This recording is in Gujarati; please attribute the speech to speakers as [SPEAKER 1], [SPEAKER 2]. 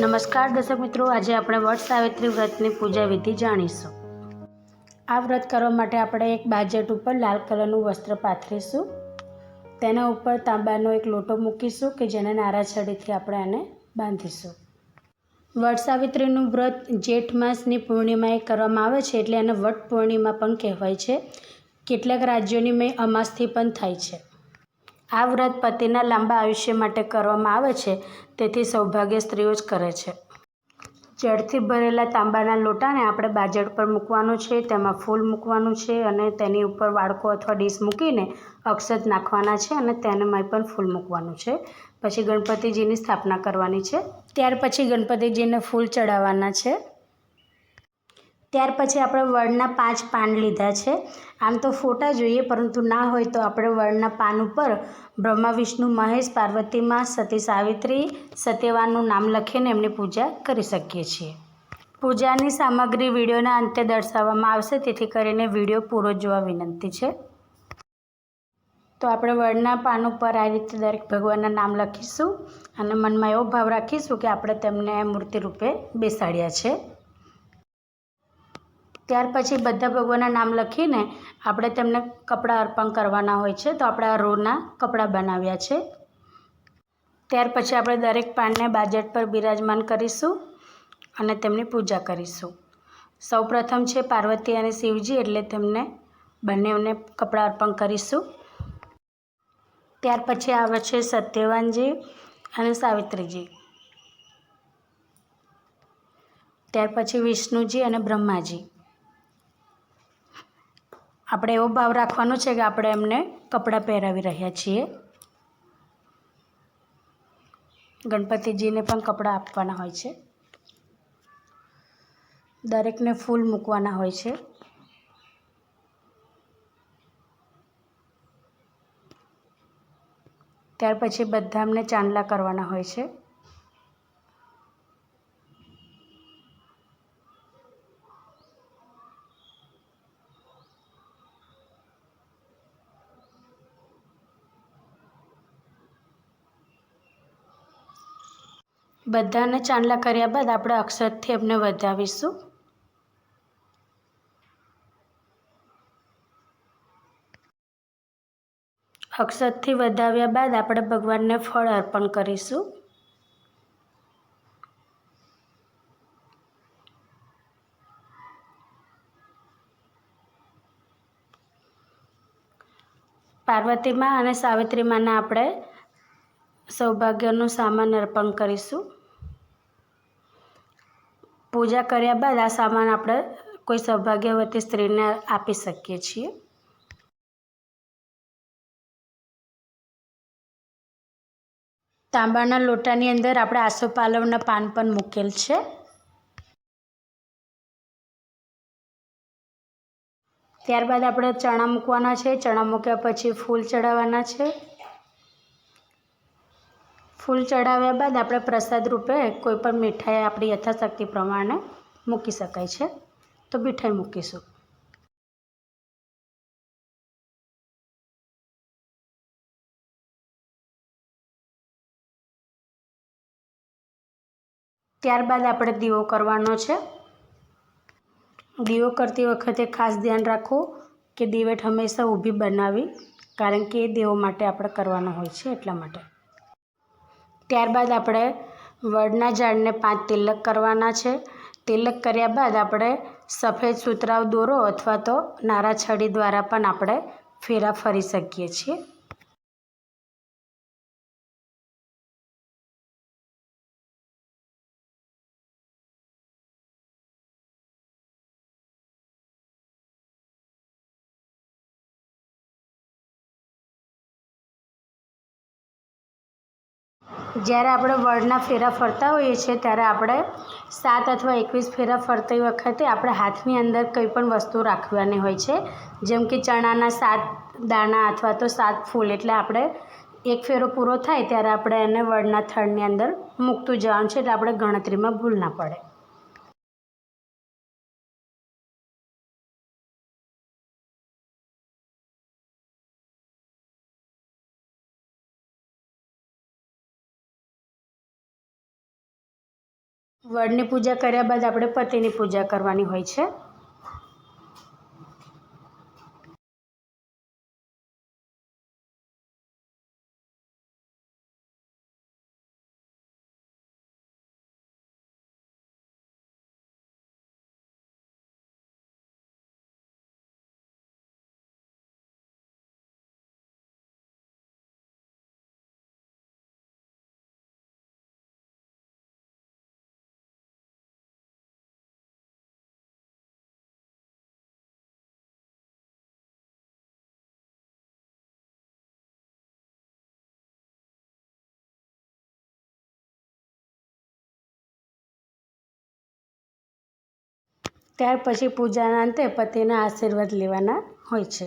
[SPEAKER 1] નમસ્કાર દર્શક મિત્રો, આજે આપણે વટ સાવિત્રી વ્રતની પૂજા વિધિ જાણીશું. આ વ્રત કરવા માટે આપણે એક બાજટ ઉપર લાલ કલરનું વસ્ત્ર પાથરીશું. તેના ઉપર તાંબાનો એક લોટો મૂકીશું કે જેને નારાછડીથી આપણે એને બાંધીશું. વટ સાવિત્રીનું વ્રત જેઠ માસની પૂર્ણિમાએ કરવામાં આવે છે એટલે એને વટ પૂર્ણિમા પણ કહેવાય છે. કેટલાક રાજ્યોની મેં અમાસથી પણ થાય છે. આ વ્રત પતિના લાંબા આયુષ્ય માટે કરવામાં આવે છે. તેથી સૌભાગ્ય સ્ત્રીઓ જ કરે છે. જળથી ભરેલા તાંબાના લોટાને આપણે બાજટ પર મૂકવાનું છે, તેમાં ફૂલ મૂકવાનું છે અને તેની ઉપર વાડકો અથવા ડીશ મૂકીને અક્ષત નાખવાના છે અને તેનામાં પણ ફૂલ મૂકવાનું છે. પછી ગણપતિજીની સ્થાપના કરવાની છે. ત્યાર પછી ગણપતિજીને ફૂલ ચડાવવાના છે. ત્યાર પછી આપણે વડના પાંચ પાન લીધા છે. આમ તો ફોટા જોઈએ, પરંતુ ના હોય તો આપણે વડના પાન ઉપર બ્રહ્મા, વિષ્ણુ, મહેશ પાર્વતીમાં સતી, સાવિત્રી સત્યવાનનું નામ લખીને એમની પૂજા કરી શકીએ છીએ. પૂજાની સામગ્રી વિડીયોના અંતે દર્શાવવામાં આવશે, તેથી કરીને વીડિયો પૂરો જોવા વિનંતી છે. તો આપણે વડના પાન ઉપર આ રીતે દરેક ભગવાનના નામ લખીશું અને મનમાં એવો ભાવ રાખીશું કે આપણે તેમને મૂર્તિ રૂપે બેસાડ્યા છે. ત્યાર પછી બધા ભગવાનના નામ લખીને આપણે તેમને કપડાં અર્પણ કરવાના હોય છે. તો આપણે આ રોના કપડાં બનાવ્યા છે. ત્યાર પછી આપણે દરેક પાનને બાજટ પર બિરાજમાન કરીશું અને તેમની પૂજા કરીશું. સૌ પ્રથમ છે પાર્વતી અને શિવજી એટલે તેમને બંનેને કપડાં અર્પણ કરીશું. ત્યાર પછી આવે છે સત્યવાનજી અને સાવિત્રીજી. ત્યાર પછી વિષ્ણુજી અને બ્રહ્માજી. આપણે એવો ભાવ રાખવાનો છે કે આપણે એમને કપડાં પહેરાવી રહ્યા છીએ. ગણપતિજીને પણ કપડાં આપવાના હોય છે. દરેકને ફૂલ મૂકવાના હોય છે. ત્યાર પછી બધા એમને ચાંદલા કરવાના હોય છે. બધાને ચાંદલા કર્યા બાદ આપણે અક્ષરથી એમને વધાવીશું. અક્ષરથી વધાવ્યા બાદ આપણે ભગવાનને ફળ અર્પણ કરીશું. પાર્વતીમાં અને સાવિત્રીમાંના આપણે સૌભાગ્યનું સામાન અર્પણ કરીશું. પૂજા કર્યા બાદ આ સામાન આપણે કોઈ સૌભાગ્યવતી સ્ત્રીને આપી શકીએ છીએ. તાંબાના લોટાની અંદર આપણે આસોપાલવના પાન પણ મૂકેલ છે. ત્યારબાદ આપણે ચણા મૂકવાના છે. ચણા મૂક્યા પછી ફૂલ ચડાવવાના છે. ફૂલ ચડાવ્યા બાદ આપણે પ્રસાદ રૂપે કોઈ પણ મીઠાઈ આપણી યથાશક્તિ પ્રમાણે મૂકી શકાય છે. તો મીઠાઈ મૂકીશું. ત્યારબાદ આપણે દીવો કરવાનો છે. દીવો કરતી વખતે ખાસ ધ્યાન રાખવું કે દીવેટ હંમેશા ઊભી બનાવી, કારણ કે એ દેવો માટે આપણે કરવાનો હોય છે એટલા માટે. ત્યારબાદ આપણે વડના ઝાડને પાંચ તિલક કરવાના છે. તિલક કર્યા બાદ આપણે સફેદ સુતરાવ દોરો અથવા તો નારા છડી દ્વારા પણ આપણે ફેરા ફરી શકીએ છીએ. જ્યારે આપણે વડના ફેરા ફરતા હોઈએ છીએ, ત્યારે આપણે સાત અથવા એકવીસ ફેરા ફરતી વખતે આપણે હાથની અંદર કંઈ પણ વસ્તુ રાખવાની હોય છે. જેમ કે ચણાના સાત દાણા અથવા તો સાત ફૂલ, એટલે આપણે એક ફેરો પૂરો થાય ત્યારે આપણે એને વડના થડની અંદર મૂકતું જવાનું છે, એટલે આપણે ગણતરીમાં ભૂલ ના પડે. વડની પૂજા કર્યા બાદ આપણે પતિની પૂજા કરવાની હોય છે. ત્યાર પછી પૂજાના અંતે પતિના આશીર્વાદ લેવાના હોય છે.